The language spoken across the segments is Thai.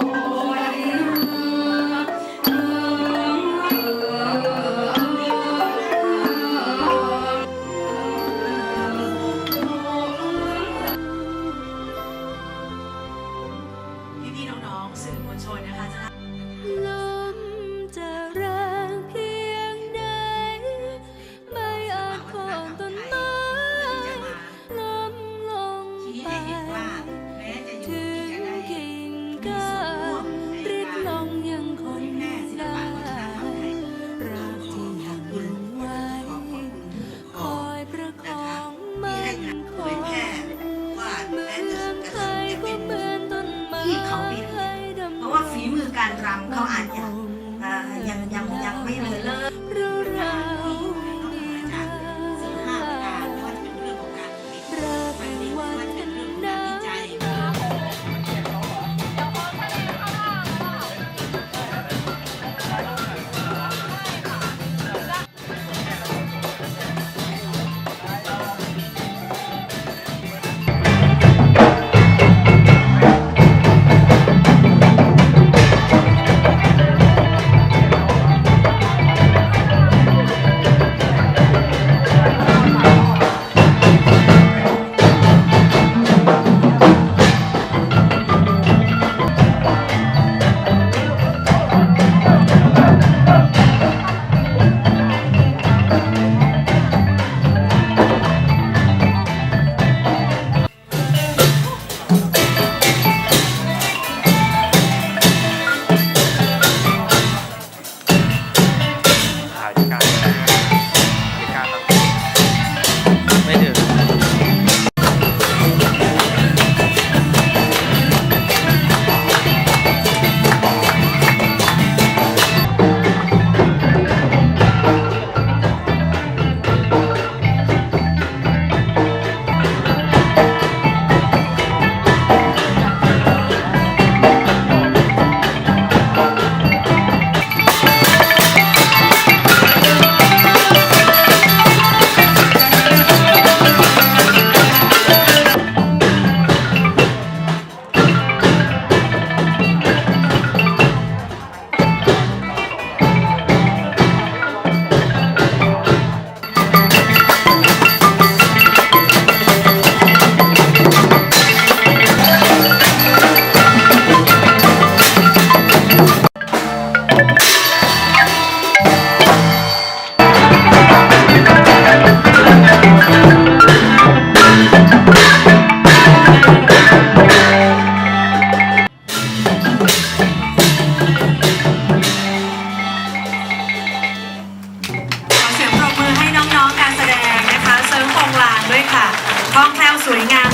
พี่ สว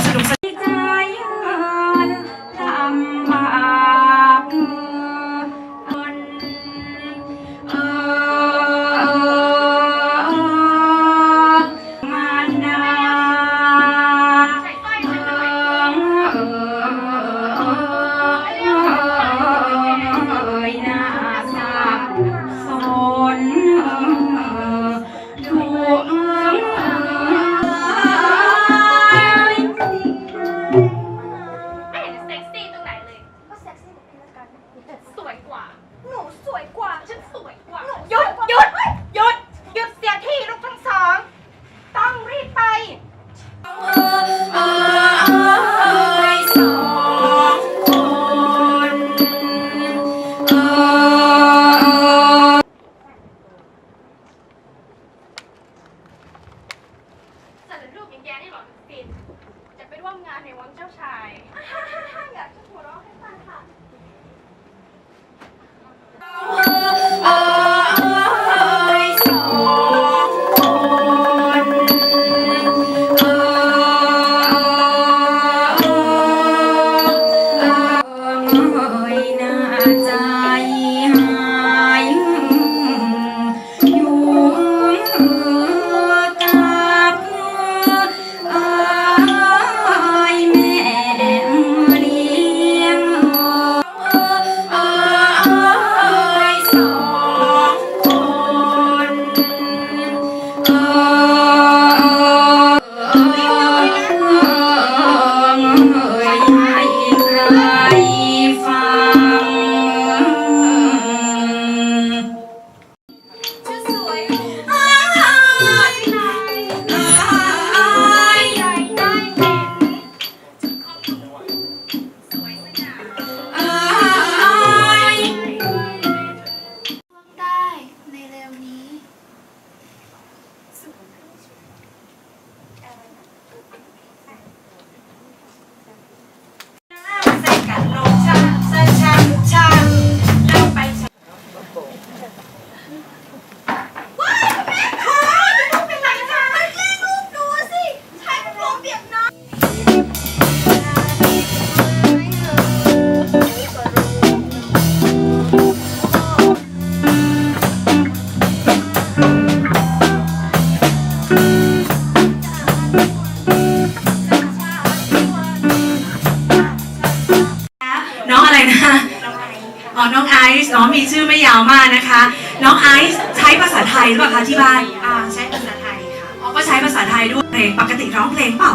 ยหรือเปล่าคะที่บ้านอ่าใช้ภาษาไทยค่ะ อ๋อก็ใช้ภาษาไทยด้วยเพลงปกติร้องเพลงเปล่า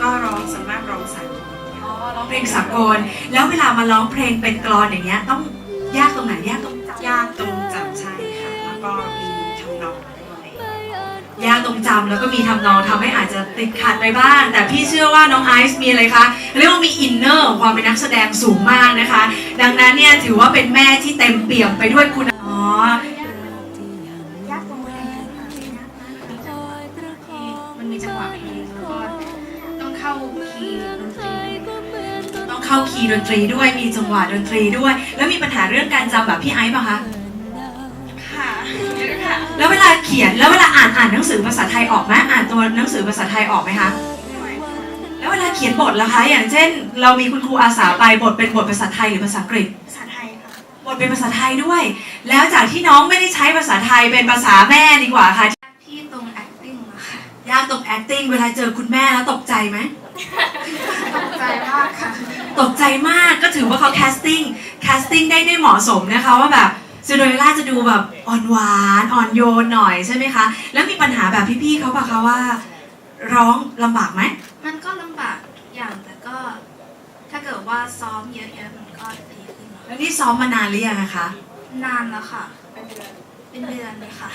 ก็ร้องสามารถร้องสากลอ๋อร้องเพลงสากล แล้วเวลามาร้องเพลงเป็นกลอนอย่างเงี้ยต้องยากตรงไหนยากตรงยากตรงจำใช่ค่ะ แล้วก็มีทำนองด้วยยากตรงจำแล้วก็มีทำนองทำให้อาจจะติดขัดไปบ้าง แต่พี่เชื่อว่าน้องไอซ์มีอะไรคะเรียกว่ามีอินเนอร์ความเป็นนักแสดงสูงมากนะคะ ดังนั้นเนี่ยถือว่าเป็นแม่ที่เต็มเปี่ยมไปด้วยคุณอ๋อ ตรีต้องเข้าคีย์ดนตรีด้วยมีจังหวะดนตรีด้วย แล้วมีปัญหาเรื่องการจำแบบพี่ไอซ์ป่ะคะค่ะเยอะค่ะ แล้วเวลาเขียนแล้วเวลาอ่านอ่านหนังสือภาษาไทยออกไหมอ่านตัวหนังสือภาษาไทยออกไหมคะแล้วเวลาเขียนบทล่ะคะ อย่างเช่น เรามีคุณครูอาสาไปบทเป็นบทภาษาไทยหรือภาษาอังกฤษภาษาไทยค่ะบทเป็นภาษาไทยด้วย แล้วจากที่น้องไม่ได้ใช้ภาษาไทยเป็นภาษาแม่ดีกว่าค่ะที่ตรง acting อะค่ะยากตรง acting เวลาเจอคุณแม่แล้วตกใจไหม ตกใจมากค่ะ ตกใจมากก็ถือว่าเขา casting casting ได้ได้เหมาะสมนะคะว่าแบบซินเดอเรลล่าจะดูแบบอ่อนหวานอ่อนโยนหน่อยใช่ไหมคะ แล้วมีปัญหาแบบพี่ๆเขาปะคะว่า ร้องลำบากไหมมันก็ลำบากทุกอย่างแต่ก็ ถ้าเกิดว่าซ้อมเยอะๆมันก็ดีขึ้นเนอะแล้วนี่ซ้อมมานานหรือยังนะคะ นานแล้วค่ะ เป็นเดือนเป็นเดือนเลยค่ะ